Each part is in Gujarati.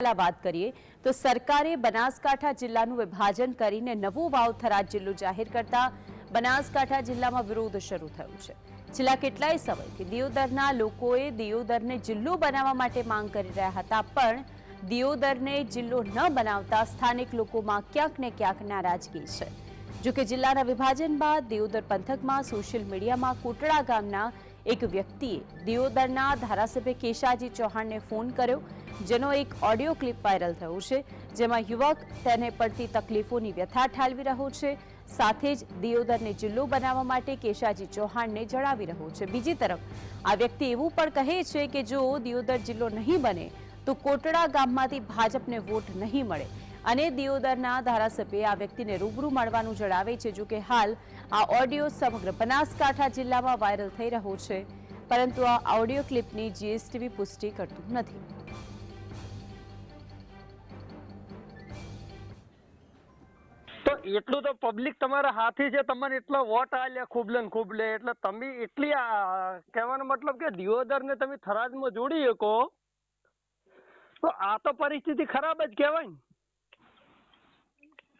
પહેલા વાત કરીએ તો સરકારે બનાસકાંઠા જિલ્લાનું વિભાજન કરીને નવું વાવથરા જિલ્લો જાહેર કરતા બનાસકાંઠા જિલ્લામાં વિરોધ શરૂ થયો છે. છેલ્લા કેટલાય સમયથી દિયોદરના લોકોએ દિયોદરને જિલ્લો બનાવવા માટે માંગ કરી રહ્યા હતા, પણ દિયોદરને જિલ્લો ન બનાવતા સ્થાનિક લોકોમાં ક્યાંક ને ક્યાંક નારાજગી છે. જોકે જિલ્લાના વિભાજન બાદ દિયોદર પંથકમાં સોશિયલ મીડિયામાં કોટડા ગામના એક વ્યક્તિએ દિયોદરના ધારાસભ્ય કેશાજી ચૌહાણને ફોન કર્યો, જેનો એક ઓડિયો ક્લિપ વાયરલ થયો છે, જેમાં યુવક તેને પડતી તકલીફોની વ્યથા ઠાલવી રહ્યો છે, સાથે જ દિયોદરને જિલ્લો બનાવવા માટે કેશાજી ચૌહાણને જણાવી રહ્યો છે. બીજી તરફ, આ વ્યક્તિ એવું પણ કહે છે કે જો દિયોદર જિલ્લો નહીં બને, તો કોટડા ગામમાંથી ભાજપને વોટ નહીં મળે. અને દિયોદરના ધારાસભ્યે આ વ્યક્તિને રૂબરૂ મળવાનું જણાવે છે, જો કે હાલ આ ઓડિયો સમગ્ર બનાસકાંઠા જિલ્લામાં વાયરલ થઈ રહ્યો છે. પરંતુ આ ઓડિયો ક્લિપની જીએસટીવી પુષ્ટિ કરતું નથી. એટલું તો પબ્લિક તમારા હાથી છે, તમને એટલો વોટ આલ્યા ખૂબલે ખૂબ લે એટલે તમે એટલી કહેવાનો મતલબ કે દિયોદર ને તમે થરાદમાં જોડી શકો. તો આ તો પરિસ્થિતિ ખરાબ જ કહેવાય ને?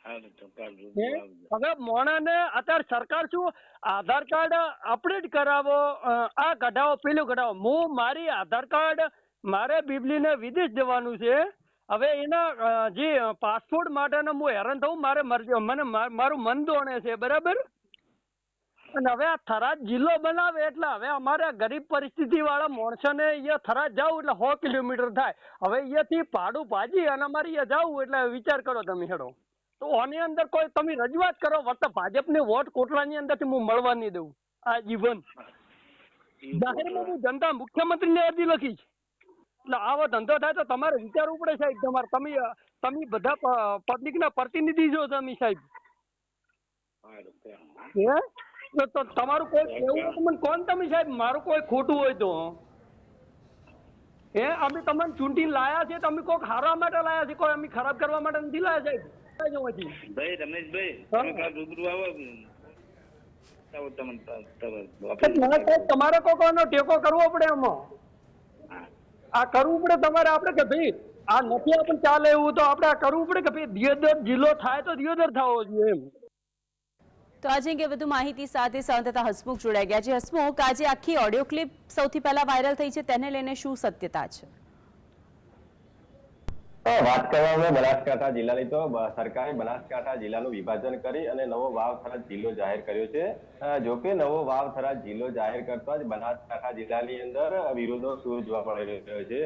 હવે મોણાને અત્યારે સરકાર શું? આધાર કાર્ડ અપડેટ કરાવો આ કઢાવો પેલું કઢાવો. હું મારી આધાર કાર્ડ મારે બીબલીને વિદેશ જવાનું છે. હવે એના જે પાસપોર્ટ માટેનો હું હેરાન થવું મારે મરજી મને મારું મન દોણે છે બરાબર? અને હવે આ થરાદ જિલ્લો બનાવે એટલે હવે અમારે ગરીબ પરિસ્થિતિ વાળા માણસોને અહીંયા થરાદ જવું એટલે સો કિલોમીટર થાય. હવે અહીંયાથી ભાડું ભાજી અને અમારે અહીંયા જવું એટલે વિચાર કરો તમે હેડો. તો આની અંદર કોઈ તમે રજૂઆત કરો વર્ત ભાજપને વોટ કોટલાની અંદરથી હું મળવા નહીં દઉં. આ જીવન. જાહેરમાં હું જનતા મુખ્યમંત્રીને અરજી લખીશ એટલે આવો ધંધો થાય તો તમારે વિચારવું પડે સાહેબ તમારે. તમે તમે બધા પબ્લિકના પ્રતિનિધિ છો તમે સાહેબ. હે? તો તમારું કોઈ કહેવું કોણ તમે સાહેબ? મારું કોઈ ખોટું હોય તો. હે? અમે તમને ચૂંટીને લાયા છે તમે કોઈક હારવા માટે લાયા છે, કોઈ અમે ખરાબ કરવા માટે નથી લાયા સાહેબ? જવું હજી? ભાઈ રમેશભાઈ તમે કાલ રૂબરૂ આવો. તમારે કોઈનો ટેકો કરવો પડે એમાં આ કરવું પડે તમારે આપણે કે ભાઈ આ નથી આપણને ચાલે એવું તો આપણે આ કરવું પડે કે ભાઈ દિયોદર જિલ્લો થાય તો દિયોદર થવો જોઈએ એમ. તો આજે અંગે વધુ માહિતી સાથે સંવાદદાતા હસમુખ જોડાઈ ગયા છે. હસમુખ આજે આખી ઓડિયો ક્લિપ સૌથી પહેલા વાયરલ થઈ છે. તેને લઈને શું સત્યતા છે? વાત કરવામાં બનાસકાંઠા જિલ્લાની તો સરકારે બનાસકાંઠા જિલ્લાનું વિભાજન કરી અને નવો વાવ થરાદ જિલ્લો જાહેર કર્યો છે. જો કે નવો વાવ થરાદ જિલ્લો જાહેર કરતા જ બનાસકાંઠા જિલ્લાની અંદર વિરોધનો સૂર જોવા મળી રહ્યો છે.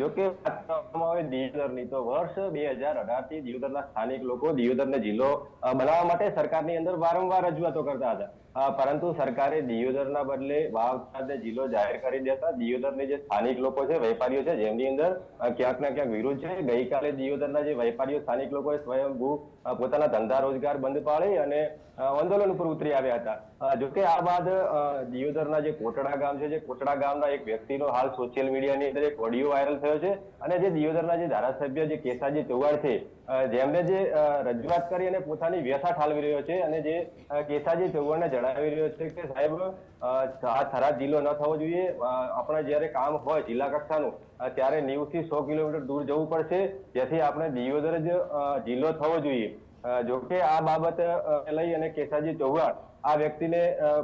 જો કે વાત કરવામાં દિયોદરની તો વર્ષ બે હજાર અઢારથી દિયોદરના સ્થાનિક લોકો દિયોદરને જિલ્લો બનાવવા માટે સરકારની અંદર વારંવાર રજૂઆતો કરતા હતા. પરંતુ સરકારે દિયોદરના બદલે વાવ ખાતે જિલ્લો જાહેર કરી દેતા દિયોદરની જે સ્થાનિક લોકો છે, વેપારીઓ છે, જેમની અંદર ક્યાંક ના ક્યાંક વિરોધ છે, ગઈકાલે દિયોદરના જે વેપારીઓ, સ્થાનિક લોકોએ સ્વયંભૂ પોતાના ધંધા રોજગાર બંધ પાડી અને આંદોલન ઉપર ઉતરી આવ્યા હતા. જોકે આ બાદ દિયોદરના જે કોટડા ગામ છે, જે કોટડા ગામના એક વ્યક્તિનો હાલ સોશિયલ મીડિયાની અંદર એક ઓડિયો વાયરલ થયો છે અને જે દિયોદરના જે ધારાસભ્ય, જે કેસાજી ચૌહાણ છે જેમને જે રજૂઆત કરી અને પોતાની વ્યથા ઠાલવી રહ્યો છે અને જે કેસાજી ચૌહાણને જણાવી રહ્યો છે કે સાહેબ થરાદ જિલ્લો ન થવો જોઈએ. આપણે જ્યારે કામ હોય જિલ્લા કક્ષાનું ત્યારે નેવું થી સો કિલોમીટર દૂર જવું પડશે. જેથી આપણે દિયોદર જ જિલ્લો થવો જોઈએ. જોકે આ બાબત લઈ અને કેસાજી ચૌહાણ આ વ્યક્તિને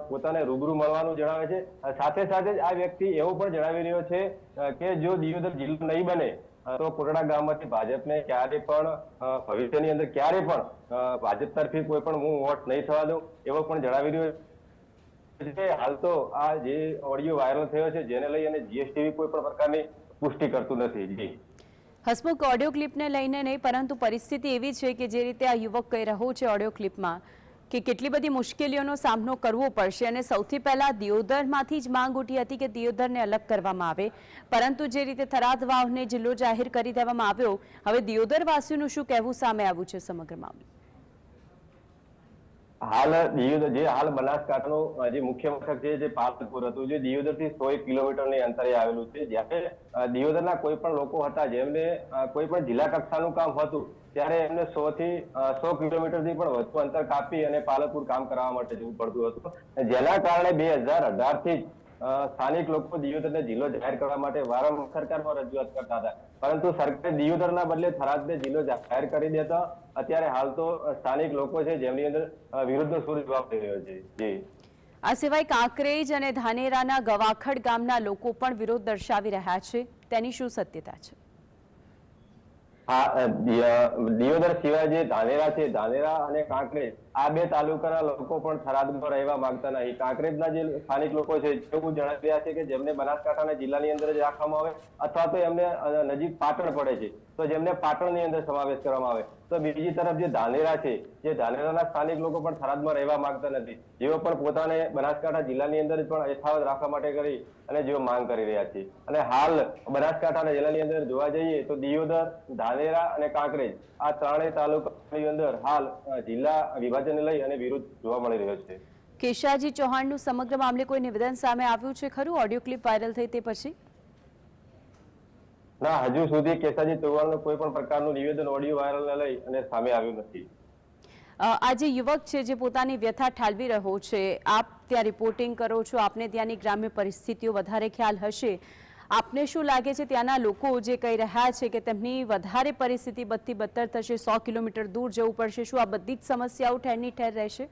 પોતાને રૂબરૂ મળવાનું જણાવે છે. સાથે સાથે જ આ વ્યક્તિ એવું પણ જણાવી રહ્યો છે કે જો દિયોદર જિલ્લો નહીં બને તો કોટડા ગામમાંથી ભાજપને ક્યારે પણ ભવિષ્યની અંદર ક્યારે પણ ભાજપ તરફી કોઈ પણ હું વોટ નહીં થવા દઉં, એવો પણ જણાવી રહ્યો છે હાલ તો આ જે ઓડિયો વાયરલ થયો છે, જેને લઈ અને જીએસટીવી કોઈ પણ પ્રકારની પુષ્ટિ કરતું નથી. જી. હસમુખ, ઓડિયો ક્લિપને લઈને નહીં, પરંતુ પરિસ્થિતિ એવી છે કે જે રીતે આ યુવક કહી રહ્યો છે ઓડિયો ક્લિપમાં. કે કેટલી બધી મુશ્કેલીઓનો સામનો કરવો પડશે અને સૌથી પહેલા દિયોદરમાંથી જ માંગ ઉઠી હતી કે દિયોદરને અલગ કરવામાં આવે. પરંતુ જે રીતે થરાદ વાવને જિલ્લો જાહેર કરી દેવામાં આવ્યો, હવે દિયોદરવાસીઓનું શું કહેવું સામે આવ્યું છે સમગ્ર મામલે? હાલ દિયોદર, જે હાલ બનાસકાંઠાનો જે મુખ્ય મથક છે, જે પાલનપુર હતું, જે દિયોદરથી સો કિલોમીટર કિલોમીટરની અંતરે આવેલું છે, જ્યારે દિયોદરના કોઈ પણ લોકો હતા, જેમને કોઈ પણ જિલ્લા કક્ષાનું કામ હતું, ત્યારે એમને સો થી સો કિલોમીટરથી પણ વધુ અંતર કાપી અને પાલનપુર કામ કરાવવા માટે જવું પડતું હતું. જેના કારણે બે હજાર અઢારથી જ સ્થાનિક લોકો દિયોદરને જિલ્લો જાહેર કરવા માટે વારંવાર સરકારમાં રજૂઆત કરતા હતા. પરંતુ સરકારે દિયોદરના બદલે થરાદને જિલ્લો જાહેર કરી દેતા અત્યારે હાલ તો સ્થાનિક લોકો છે જેમની અંદર વિરુદ્ધનો સૂર જોવા મળી રહ્યો છે. જી. આ સિવાય કાંકરેજ અને ધાનેરાના ગવાખડ ગામના લોકો પણ વિરોધ દર્શાવી રહ્યા છે. તેની શું સત્યતા છે? દિયોદર સિવાય જે ધાનેરા છે ધાનેરા અને કાંકરેજ આ બે તાલુકાના લોકો પણ થરાદમાં રહેવા માંગતા નથી કાંકરેજના જે સ્થાનિક લોકો છે એવું જણાવી રહ્યા છે કે જેમને બનાસકાંઠાના જિલ્લાની અંદર જ રાખવામાં આવે અથવા તો એમને નજીક પાટણ પડે છે, તો જેમને પાટણની અંદર સમાવેશ કરવામાં આવે. તો બીજી તરફ જે ધાનેરા છે, જે ધાનેરાના સ્થાનિક લોકો પણ થરાદમાં રહેવા માંગતા નથી. જેઓ પણ પોતાને બનાસકાંઠા જિલ્લાની અંદર પણ યથાવત રાખવા માટે કરી અને જેઓ માંગ કરી રહ્યા છે. અને હાલ બનાસકાંઠાના જિલ્લાની અંદર જોવા જઈએ તો દિયોદર, ધાનેરા અને કાંકરેજ આ ત્રણેય તાલુકાની અંદર હાલ જિલ્લા જિલ્લા વિભાજનને લઈ અને વિરોધ જોવા મળી રહ્યો છે. કેશાજી ચૌહાણનું સમગ્ર મામલે કોઈ નિવેદન સામે આવ્યું છે ખરું? ઓડિયો ક્લિપ વાયરલ થઈ તે પછી? ના હજુ સુધી કેસાજી ચૌહાણનું કોઈ પણ પ્રકારનું નિવેદન ઓડિયો વાયરલને લઈ અને સામે આવ્યું નથી. આ જે યુવક છે જે પોતાની વ્યથા ઠાલવી રહ્યો છે આપ ત્યાં રિપોર્ટિંગ કરો છો આપને ત્યાંની ગ્રામ્ય પરિસ્થિતિઓ વધારે ખ્યાલ હશે. આપને શું લાગે છે? ત્યાંના લોકો જે કહી રહ્યા છે કે તેમની વધારે પરિસ્થિતિ બધી બદતર થશે, સો કિલોમીટર દૂર જવું પડશે, શું આ બધી જ સમસ્યાઓ ઠેરની ઠેર રહેશે?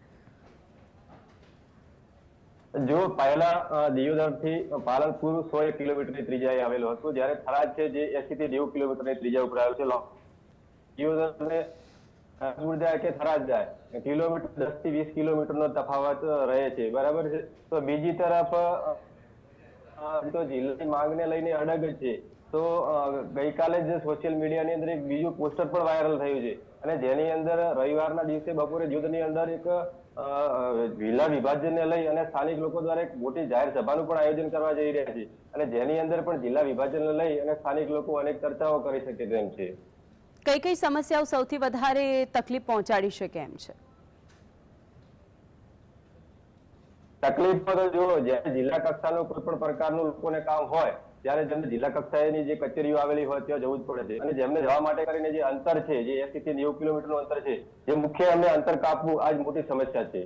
જો પહેલા દિયોદરથી પાલનપુર સો એક કિલોમીટરની ત્રિજ્યાએ આવેલું હતું, જ્યારે થરાદ છે જે એસી થી નેવું કિલોમીટરની ત્રિજ્યા ઉપર આવ્યું છે દિયોદર દિયોદરને દૂર જાય કે થરાદ જાય? કિલોમીટર દસથી વીસ કિલોમીટર નો તફાવત રહે છે, બરાબર છે? તો બીજી તરફ અ, તો જિલ્લાની માંગને લઈને અડગ જ છે. તો ગઈકાલે જ સોશિયલ મીડિયાની અંદર એક બીજું પોસ્ટર પણ વાયરલ થયું છે. અને જેની અંદર રવિવારના દિવસે બપોરે જૂથની અંદર એક જિલ્લા વિભાજનને લઈ અને સ્થાનિક લોકો દ્વારા એક મોટી જાહેર સભાનું પણ આયોજન કરવા જઈ રહ્યા છે. અને જેની અંદર પણ જિલ્લા વિભાજનને લઈ અને સ્થાનિક લોકો અનેક ચર્ચાઓ કરી શકે તેમ છે. કઈ કઈ સમસ્યાઓ સૌથી વધારે તકલીફ પહોંચાડી શકે એમ છે? તકલીફ તો જુઓ જ્યારે જિલ્લા કક્ષાનું કોઈ પણ પ્રકારનું લોકોને કામ હોય, ત્યારે જેમને જિલ્લા કક્ષાએની જે કચેરીઓ આવેલી હોય ત્યાં જવું જ પડે છે. અને જેમને જવા માટે કરીને જે અંતર છે, જે એસી થી નેવું કિલોમીટરનું અંતર છે, જે મુખ્ય અમને અંતર કાપવું આ જ મોટી સમસ્યા છે.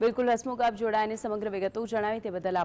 બિલકુલ હસમુખ, આપ જોડાઈને સમગ્ર વિગતો જણાવી તે બદલ